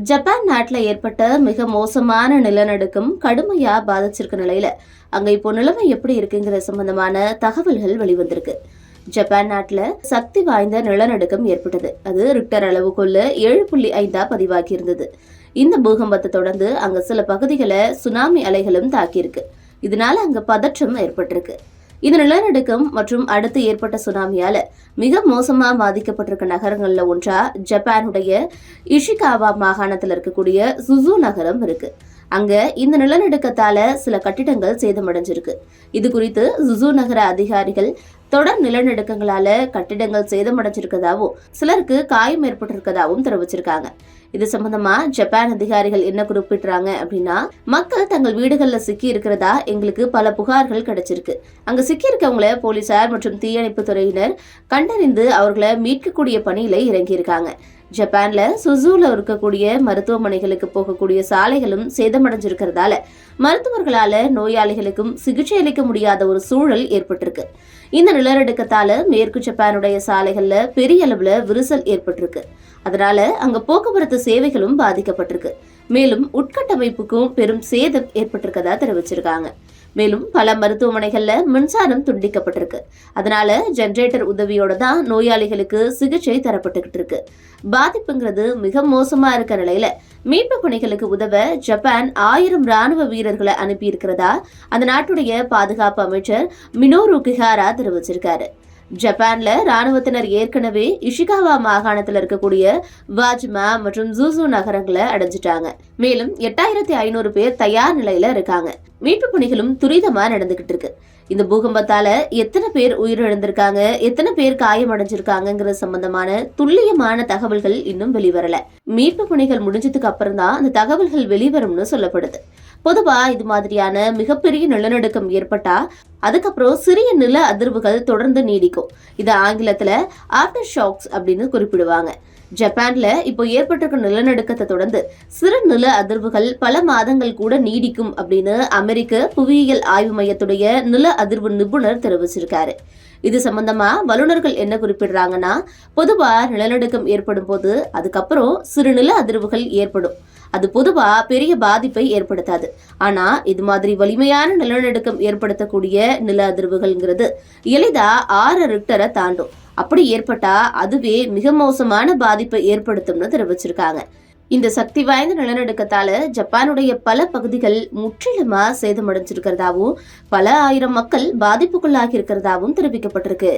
Japan நாட்டில் ஏற்பட்ட மிக மோசமான நிலநடுக்கம் கடுமையாக பாதிச்சிருக்க நிலையில். அங்கே இப்போ நிலைமை எப்படி இருக்குங்கிற சம்பந்தமான தகவல்கள் வெளிவந்திருக்கு. ஜப்பான் நாட்டில் சக்தி வாய்ந்த நிலநடுக்கம் ஏற்பட்டது. அது ரிக்டர் அளவுக்குள்ள ஏழு புள்ளி ஐந்தா பதிவாகி இருந்தது. இந்த பூகம்பத்தை தொடர்ந்து அங்கே சில பகுதிகளை சுனாமி அலைகளும் தாக்கியிருக்கு. இதனால அங்க பதற்றம் ஏற்பட்டிருக்கு. இந்த நிலநடுக்கம் மற்றும் அடுத்து ஏற்பட்ட சுனாமியால மிக மோசமா பாதிக்கப்பட்டிருக்க நகரங்கள்ல ஒன்றா ஜப்பானுடைய இஷிகாவா மாகாணத்தில் இருக்கக்கூடிய சுசு நகரம் இருக்கு. அங்க இந்த நிலநடுக்கத்தால சில கட்டிடங்கள் சேதமடைஞ்சிருக்கு. இது குறித்து சுசு நகர அதிகாரிகள் தொடர் நிலநடுக்கங்களால கட்டிடங்கள் சேதமடைஞ்சிருக்கதாகவும் சிலருக்கு காயம் ஏற்பட்டிருக்கதாகவும் தெரிவிச்சிருக்காங்க. இது சம்பந்தமா ஜப்பான் அதிகாரிகள் என்ன குறிப்பிடுறாங்க அப்படின்னா மக்கள் தங்கள் வீடுகள்ல சிக்கி இருக்கிறதா எங்களுக்கு பல புகார்கள் கிடைச்சிருக்கு. அங்க சிக்கி இருக்கவங்கள போலீசார் மற்றும் தீயணைப்பு துறையினர் கண்டறிந்து அவர்களை மீட்கக்கூடிய பணியில இறங்கியிருக்காங்க. ஜப்பான்ல சுசூல இருக்கக்கூடிய மருத்துவமனைகளுக்கு போகக்கூடிய சாலைகளும் சேதமடைஞ்சிருக்கிறதால மருத்துவர்களால நோயாளிகளுக்கும் சிகிச்சை அளிக்க முடியாத ஒரு சூழல் ஏற்பட்டிருக்கு. இந்த நிலநடுக்கத்தால மேற்கு ஜப்பானுடைய சாலைகள்ல பெரிய அளவுல விரிசல் ஏற்பட்டிருக்கு. அதனால அங்க போக்குவரத்து சேவைகளும் பாதிக்கப்பட்டிருக்கு. மேலும் உட்கட்டமைப்புக்கும் பெரும் சேதம் ஏற்பட்டிருக்கதா தெரிவிச்சிருக்காங்க. மேலும் பல மருத்துவமனைகள்ல மின்சாரம் துண்டிக்கப்பட்டிருக்கு. அதனால ஜென்ரேட்டர் உதவியோட தான் நோயாளிகளுக்கு சிகிச்சை தரப்பட்டுக்கிட்டு இருக்கு. பாதிப்புங்கிறது மிக மோசமா இருக்க நிலையில மீட்பு பணிகளுக்கு உதவ ஜப்பான் ஆயிரம் ராணுவ வீரர்களை அனுப்பி இருக்கிறதா அந்த நாட்டுடைய பாதுகாப்பு அமைச்சர் மினோரு கிஹாரா தெரிவிச்சிருக்காரு. ஜப்பான்ல ராணுவத்தினர் ஏற்கனவே இஷிகாவா மாகாணத்தில் இருக்கக்கூடிய வாஜ்மா மற்றும் ஜூசு நகரங்களை அடைஞ்சிட்டாங்க. மேலும் எட்டாயிரத்தி ஐநூறு பேர் தயார் நிலையில இருக்காங்க. மீட்பு பணிகளும் துரிதமா நடந்துகிட்டு இருக்கு. இந்த பூகம்பத்தால எத்தனை பேர் உயிரிழந்திருக்காங்க எத்தனை பேர் காயம் காயமடைஞ்சிருக்காங்கங்கிற சம்பந்தமான துல்லியமான தகவல்கள் இன்னும் வெளிவரல. மீட்பு பணிகள் முடிஞ்சதுக்கு அப்புறம் தான் அந்த தகவல்கள் வெளிவரும்னு சொல்லப்படுது. பொதுவா இது மாதிரியான மிகப்பெரிய நிலநடுக்கம் ஏற்பட்டா அதுக்கப்புறம் சிறிய நில அதிர்வுகள் தொடர்ந்து நீடிக்கும். இது ஆங்கிலத்துல ஆஃப்டர் ஷாக்ஸ் அப்படின்னு குறிப்பிடுவாங்க. ஜப்பான்ல இப்போ ஏற்பட்டிருக்க நிலநடுக்கத்தை தொடர்ந்து சிறு நில அதிர்வுகள் பல மாதங்கள் கூட நீடிக்கும் அப்படின்னு அமெரிக்க புவியியல் ஆய்வு மையத்துடைய நில அதிர்வு நிபுணர் தெரிவிச்சிருக்காரு. இது சம்பந்தமா வல்லுநர்கள் என்ன குறிப்பிடுறாங்கன்னா பொதுவா நிலநடுக்கம் ஏற்படும் போது அதுக்கப்புறம் சிறு நில அதிர்வுகள் ஏற்படும். அது பொதுவா பெரிய பாதிப்பை ஏற்படுத்தாது. ஆனா இது மாதிரி வலிமையான நிலநடுக்கம் ஏற்படுத்தக்கூடிய நில அதிர்வுகள்ங்கிறது எளிதா ஆறு ரிக்டரை தாண்டும். அப்படி ஏற்பட்டா அதுவே மிக மோசமான பாதிப்பை ஏற்படுத்தும்னு தெரிவிச்சிருக்காங்க. இந்த சக்தி வாய்ந்த நிலநடுக்கத்தால ஜப்பானுடைய பல பகுதிகள் முற்றிலுமா சேதமடைஞ்சிருக்கிறதாவும் பல ஆயிரம் மக்கள் பாதிப்புக்குள்ளாகி இருக்கிறதாவும் தெரிவிக்கப்பட்டிருக்கு.